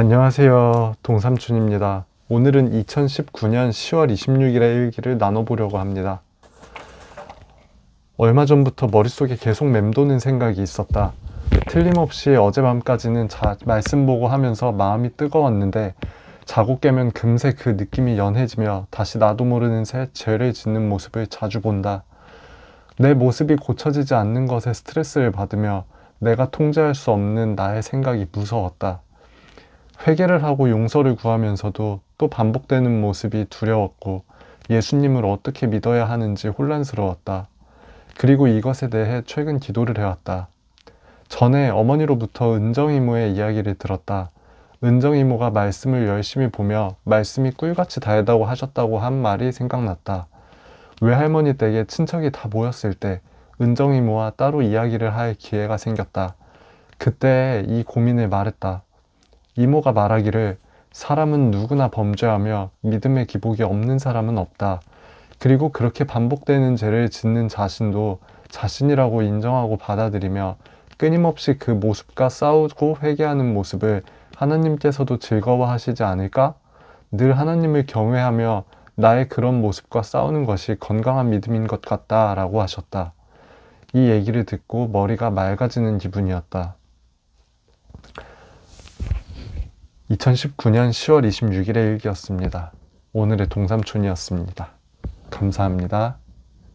안녕하세요. 동삼촌입니다. 오늘은 2019년 10월 26일의 일기를 나눠보려고 합니다. 얼마 전부터 머릿속에 계속 맴도는 생각이 있었다. 틀림없이 어젯밤까지는 자, 말씀 보고 하면서 마음이 뜨거웠는데 자고 깨면 금세 그 느낌이 연해지며 다시 나도 모르는 새 죄를 짓는 모습을 자주 본다. 내 모습이 고쳐지지 않는 것에 스트레스를 받으며 내가 통제할 수 없는 나의 생각이 무서웠다. 회개를 하고 용서를 구하면서도 또 반복되는 모습이 두려웠고 예수님을 어떻게 믿어야 하는지 혼란스러웠다. 그리고 이것에 대해 최근 기도를 해왔다. 전에 어머니로부터 은정이모의 이야기를 들었다. 은정이모가 말씀을 열심히 보며 말씀이 꿀같이 달다고 하셨다고 한 말이 생각났다. 외할머니 댁에 친척이 다 모였을 때 은정이모와 따로 이야기를 할 기회가 생겼다. 그때 이 고민을 말했다. 이모가 말하기를 사람은 누구나 범죄하며 믿음의 기복이 없는 사람은 없다. 그리고 그렇게 반복되는 죄를 짓는 자신도 자신이라고 인정하고 받아들이며 끊임없이 그 모습과 싸우고 회개하는 모습을 하나님께서도 즐거워하시지 않을까? 늘 하나님을 경외하며 나의 그런 모습과 싸우는 것이 건강한 믿음인 것 같다 라고 하셨다. 이 얘기를 듣고 머리가 맑아지는 기분이었다. 2019년 10월 26일의 일기였습니다. 오늘의 동삼촌이었습니다. 감사합니다.